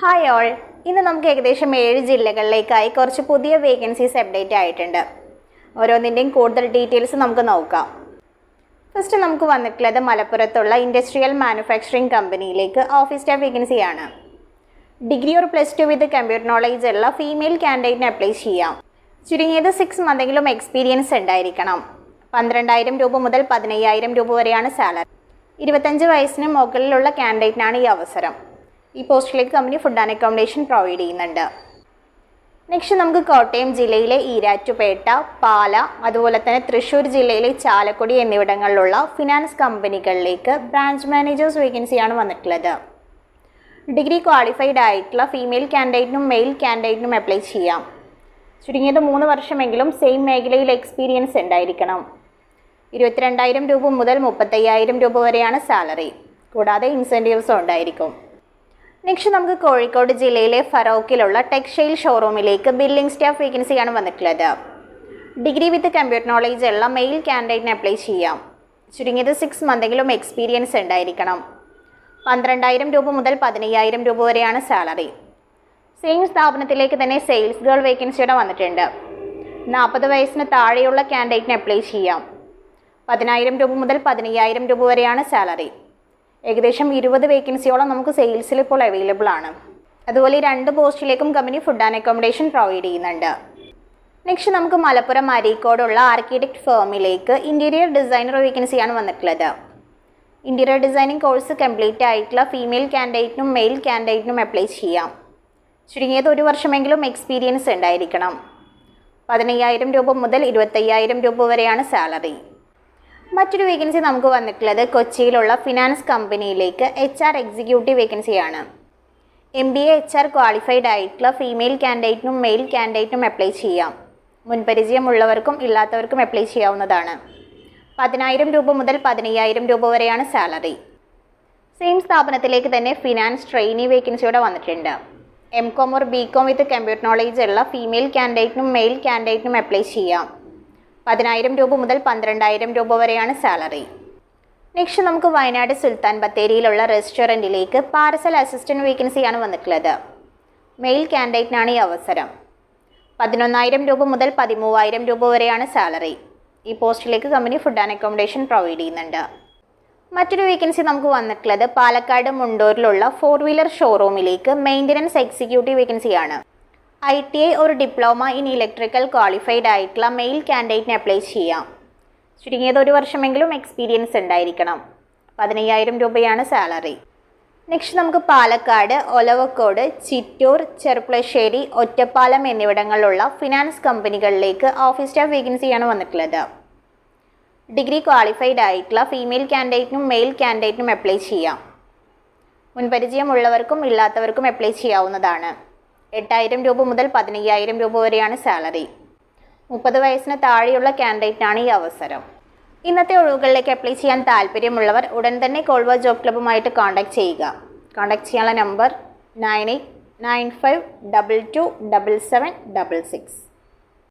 Hi all ഇന്ന് നമുക്ക് ഏകദേശം ഏഴ് ജില്ലകളിലേക്കായി കുറച്ച് പുതിയ വേക്കൻസീസ് അപ്ഡേറ്റ് ആയിട്ടുണ്ട്. ഓരോന്നിന്റെയും കൂടുതൽ ഡീറ്റെയിൽസ് നമുക്ക് നോക്കാം. ഫസ്റ്റ് നമുക്ക് വന്നിട്ടുള്ളത് മലപ്പുറത്തുള്ള ഇൻഡസ്ട്രിയൽ മാനുഫാക്ചറിങ് കമ്പനിയിലേക്ക് ഓഫീസ് സ്റ്റാഫ് വേക്കൻസിയാണ് degree or plus two with computer knowledge ഉള്ള ഫീമെയിൽ കാൻഡിഡേറ്റിന് അപ്ലൈ ചെയ്യാം. ചുരുങ്ങിയത് സിക്സ് മന്തെങ്കിലും എക്സ്പീരിയൻസ് ഉണ്ടായിരിക്കണം. പന്ത്രണ്ടായിരം രൂപ മുതൽ പതിനയ്യായിരം രൂപ വരെയാണ് സാലറി ഇരുപത്തഞ്ച് വയസ്സിന് മുകളിലുള്ള കാൻഡിഡേറ്റിനാണ് ഈ അവസരം. ഈ പോസ്റ്റിലേക്ക് company food and accommodation provide ചെയ്യുന്നുണ്ട്. നെക്സ്റ്റ് നമുക്ക് കോട്ടയം ജില്ലയിലെ ഈരാറ്റുപേട്ട പാല അതുപോലെ തന്നെ തൃശ്ശൂർ ജില്ലയിലെ ചാലക്കുടി എന്നിവിടങ്ങളിലുള്ള ഫിനാൻസ് കമ്പനികളിലേക്ക് ബ്രാഞ്ച് മാനേജേഴ്സ് വേക്കൻസിയാണ് വന്നിട്ടുള്ളത്. ഡിഗ്രി ക്വാളിഫൈഡ് ആയിട്ടുള്ള ഫീമെയിൽ കാൻഡിഡേറ്റിനും മെയിൽ കാൻഡിഡേറ്റിനും അപ്ലൈ ചെയ്യാം. ചുരുങ്ങിയത് മൂന്ന് വർഷമെങ്കിലും സെയിം മേഖലയിൽ എക്സ്പീരിയൻസ് ഉണ്ടായിരിക്കണം. ഇരുപത്തിരണ്ടായിരം രൂപ മുതൽ മുപ്പത്തയ്യായിരം രൂപ വരെയാണ് സാലറി കൂടാതെ ഇൻസെന്റീവ്സും ഉണ്ടായിരിക്കും. നെക്സ്റ്റ് നമുക്ക് കോഴിക്കോട് ജില്ലയിലെ ഫറോക്കിലുള്ള ടെക്സ്റ്റൈൽ ഷോറൂമിലേക്ക് ബില്ലിംഗ് സ്റ്റാഫ് വേക്കൻസിയാണ് വന്നിട്ടുള്ളത്. ഡിഗ്രി വിത്ത് കമ്പ്യൂട്ടർ നോളേജ് ഉള്ള മെയിൽ ക്യാൻഡിഡേറ്റിന് അപ്ലൈ ചെയ്യാം. ചുരുങ്ങിയത് സിക്സ് മന്തെങ്കിലും എക്സ്പീരിയൻസ് ഉണ്ടായിരിക്കണം. പന്ത്രണ്ടായിരം രൂപ മുതൽ പതിനയ്യായിരം രൂപ വരെയാണ് സാലറി സെയിം സ്ഥാപനത്തിലേക്ക് തന്നെ സെയിൽസ് ഗേൾ വേക്കൻസിയുടെ വന്നിട്ടുണ്ട്. നാൽപ്പത് വയസ്സിന് താഴെയുള്ള ക്യാൻഡിഡേറ്റിന് അപ്ലൈ ചെയ്യാം. പതിനായിരം രൂപ മുതൽ പതിനയ്യായിരം രൂപ വരെയാണ് സാലറി ഏകദേശം ഇരുപത് വേക്കൻസിയോളം നമുക്ക് സെയിൽസിൽ ഇപ്പോൾ അവൈലബിൾ ആണ്. അതുപോലെ രണ്ട് പോസ്റ്റിലേക്കും company food and accommodation provide ചെയ്യുന്നുണ്ട്. നെക്സ്റ്റ് നമുക്ക് മലപ്പുറം അരീക്കോടുള്ള ആർക്കിടെക്ട് ഫേമിലേക്ക് ഇന്റീരിയർ ഡിസൈനർ വേക്കൻസിയാണ് വന്നിട്ടുള്ളത്. ഇന്റീരിയർ ഡിസൈനിങ് കോഴ്സ് കംപ്ലീറ്റ് ആയിട്ടുള്ള ഫീമെയിൽ കാൻഡിഡേറ്റിനും മെയിൽ കാൻഡിഡേറ്റിനും അപ്ലൈ ചെയ്യാം. ചുരുങ്ങിയത് ഒരു വർഷമെങ്കിലും എക്സ്പീരിയൻസ് ഉണ്ടായിരിക്കണം. പതിനയ്യായിരം രൂപ മുതൽ ഇരുപത്തയ്യായിരം രൂപ വരെയാണ് സാലറി മറ്റൊരു വേക്കൻസി നമുക്ക് വന്നിട്ടുള്ളത് കൊച്ചിയിലുള്ള ഫിനാൻസ് കമ്പനിയിലേക്ക് എച്ച് ആർ എക്സിക്യൂട്ടീവ് വേക്കൻസിയാണ് M B A H R qualified ആയിട്ടുള്ള ഫീമെയിൽ കാൻഡിഡേറ്റിനും മെയിൽ കാൻഡിഡേറ്റിനും അപ്ലൈ ചെയ്യാം. മുൻപരിചയമുള്ളവർക്കും ഇല്ലാത്തവർക്കും അപ്ലൈ ചെയ്യാവുന്നതാണ്. പതിനായിരം രൂപ മുതൽ പതിനയ്യായിരം രൂപ വരെയാണ് സാലറി സെയിം സ്ഥാപനത്തിലേക്ക് തന്നെ ഫിനാൻസ് ട്രെയിനി വേക്കൻസിയോടെ വന്നിട്ടുണ്ട്. M com or B com with computer knowledge ഉള്ള ഫീമെയിൽ കാൻഡിഡേറ്റിനും മെയിൽ കാൻഡിഡേറ്റിനും അപ്ലൈ ചെയ്യാം. പതിനായിരം രൂപ മുതൽ പന്ത്രണ്ടായിരം രൂപ വരെയാണ് സാലറി. നെക്സ്റ്റ് നമുക്ക് വയനാട് സുൽത്താൻ ബത്തേരിയിലുള്ള റെസ്റ്റോറന്റിലേക്ക് പാർസൽ അസിസ്റ്റന്റ് വേക്കൻസിയാണ് വന്നിട്ടുള്ളത്. മെയിൽ കാൻഡിഡേറ്റിനാണ് ഈ അവസരം. പതിനൊന്നായിരം രൂപ മുതൽ പതിമൂവായിരം രൂപ വരെയാണ് സാലറി. ഈ പോസ്റ്റിലേക്ക് company food and accommodation provide ചെയ്യുന്നുണ്ട്. മറ്റൊരു വേക്കൻസി നമുക്ക് വന്നിട്ടുള്ളത് പാലക്കാട് മുണ്ടൂരിലുള്ള ഫോർ വീലർ ഷോറൂമിലേക്ക് മെയിന്റനൻസ് എക്സിക്യൂട്ടീവ് വേക്കൻസിയാണ്. ഐ ടി ഐ ഒരു ഡിപ്ലോമ ഇൻ ഇലക്ട്രിക്കൽ ക്വാളിഫൈഡ് ആയിട്ടുള്ള മെയിൽ കാൻഡിഡേറ്റിന് അപ്ലൈ ചെയ്യാം. ചുരുങ്ങിയത് ഒരു വർഷമെങ്കിലും എക്സ്പീരിയൻസ് ഉണ്ടായിരിക്കണം. പതിനയ്യായിരം രൂപയാണ് സാലറി നെക്സ്റ്റ് നമുക്ക് പാലക്കാട് ഒലവക്കോട് ചിറ്റൂർ ചെർപ്പുളശ്ശേരി ഒറ്റപ്പാലം എന്നിവിടങ്ങളിലുള്ള ഫിനാൻസ് കമ്പനികളിലേക്ക് ഓഫീസ് സ്റ്റാഫ് വേക്കൻസിയാണ് വന്നിട്ടുള്ളത്. ഡിഗ്രി ക്വാളിഫൈഡ് ആയിട്ടുള്ള ഫീമെയിൽ കാൻഡിഡേറ്റിനും മെയിൽ കാൻഡിഡേറ്റിനും അപ്ലൈ ചെയ്യാം. മുൻപരിചയമുള്ളവർക്കും ഇല്ലാത്തവർക്കും അപ്ലൈ ചെയ്യാവുന്നതാണ്. എട്ടായിരം രൂപ മുതൽ പതിനയ്യായിരം രൂപ വരെയാണ് സാലറി മുപ്പത് വയസ്സിന് താഴെയുള്ള കാൻഡിഡേറ്റിനാണ് ഈ അവസരം. ഇന്നത്തെ ഒഴിവുകളിലേക്ക് അപ്ലൈ ചെയ്യാൻ താല്പര്യമുള്ളവർ ഉടൻ തന്നെ കോൾവ ജോബ് ക്ലബ്ബുമായിട്ട് കോൺടാക്ട് ചെയ്യുക. കോൺടാക്ട് ചെയ്യാനുള്ള number nine eight nine five double two double seven double six